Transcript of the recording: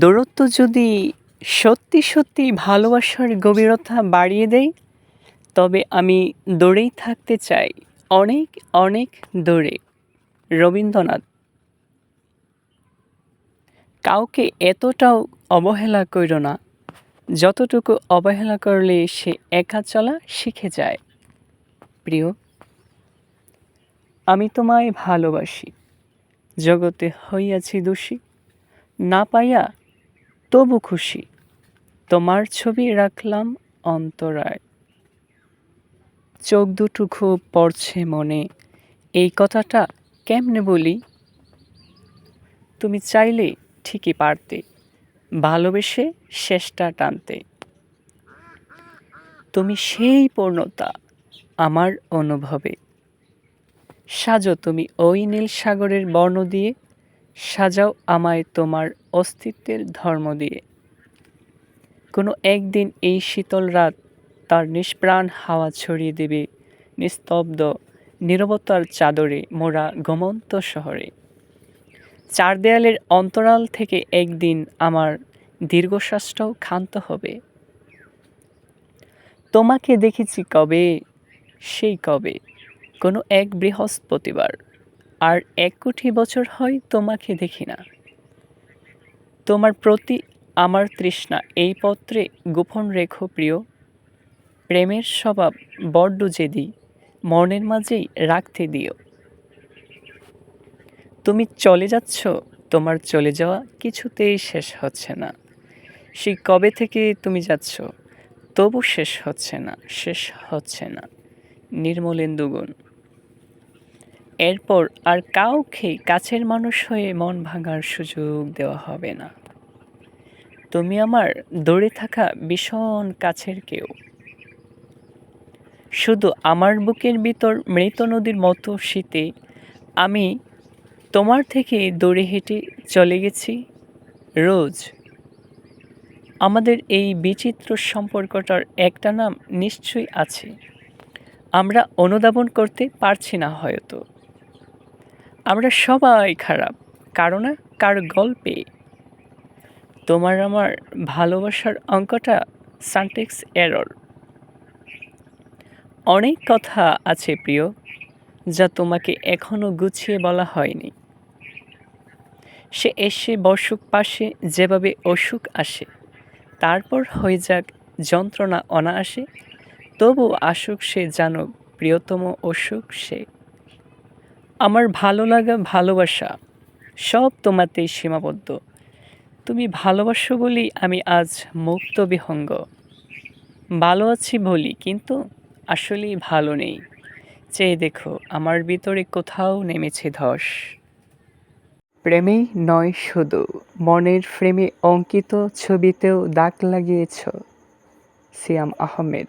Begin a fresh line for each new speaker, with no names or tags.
দূরত্ব যদি সত্যি সত্যি ভালোবাসার গভীরতা বাড়িয়ে দেয়, তবে আমি দূরেই থাকতে চাই, অনেক অনেক দূরে। রবীন্দ্রনাথ। কাউকে এতটাও অবহেলা কইরো না, যতটুকু অবহেলা করলে সে একা চলা শিখে যায়। প্রিয়, আমি তোমায় ভালোবাসি, জগতে হইয়াছি দোষী, না পাইয়া তবু খুশি, তোমার ছবি রাখলাম অন্তরায়। চোখ দুটো খুব পড়ছে মনে, এই কথাটা কেমনে বলি? তুমি চাইলে ঠিকই পারতে, ভালোবেসে শেষটা টানতে। তুমি সেই পূর্ণতা আমার অনুভবে। সাজো তুমি ওই নীল সাগরের বর্ণ দিয়ে সাজাও আমায় তোমার অস্তিত্বের ধর্ম দিয়ে। কোনো একদিন এই শীতল রাত তার নিষ্প্রাণ হাওয়া ছড়িয়ে দেবে নিস্তব্ধ নীরবতার চাদরে মোরা গমন্ত শহরে। চার দেয়ালের অন্তরাল থেকে একদিন আমার দীর্ঘশ্বাসটাও ক্ষান্ত হবে। তোমাকে দেখেছি কবে, সেই কবে, কোনো এক বৃহস্পতিবার। আর এক কোটি বছর হয় তোমাকে দেখি না। তোমার প্রতি আমার তৃষ্ণা, এই পত্রে গোপন রেখো প্রিয়। প্রেমের স্বভাব বড্ড জেদি, মনের মাঝেই রাখতে দিও। তুমি চলে যাচ্ছ, তোমার চলে যাওয়া কিছুতেই শেষ হচ্ছে না। সেই কবে থেকে তুমি যাচ্ছ, তবু শেষ হচ্ছে না, শেষ হচ্ছে না। নির্মলেন্দুগুণ এরপর আর কাউকে কাছের মানুষ হয়ে মন ভাঙার সুযোগ দেওয়া হবে না। তুমি আমার দৌড়ে থাকা ভীষণ কাছের কেউ। শুধু আমার বুকের ভিতর মৃত নদীর মতো শীতে আমি তোমার থেকে দৌড়ে হেঁটে চলে গেছি। রোজ আমাদের এই বিচিত্র সম্পর্কটার একটা নাম নিশ্চয়ই আছে। আমরা অনুধাবন করতে পারছি না হয়তো। আমরা সবাই খারাপ, কারও না কার গল্পে। তোমার আমার ভালোবাসার অঙ্কটা সানটেক্স এরর। অনেক কথা আছে প্রিয়, যা তোমাকে এখনও গুছিয়ে বলা হয়নি। সে এসে বসুক পাশে, যেভাবে অসুখ আসে, তারপর হয়ে যাক যন্ত্রণা অনায়াসে, তবু আসুক সে জানুক, প্রিয়তম অসুখ সে। আমার ভালো লাগা, ভালোবাসা সব তোমাতেই সীমাবদ্ধ। তুমি ভালোবাসো বলি আমি আজ মুক্ত বিহঙ্গ। ভালো আছি বলি, কিন্তু আসলেই ভালো নেই। চেয়ে দেখো, আমার ভিতরে কোথাও নেমেছে ধস। প্রেমেই নয় শুধু, মনের ফ্রেমে অঙ্কিত ছবিতেও দাগ লাগিয়েছ। সিয়াম আহমেদ।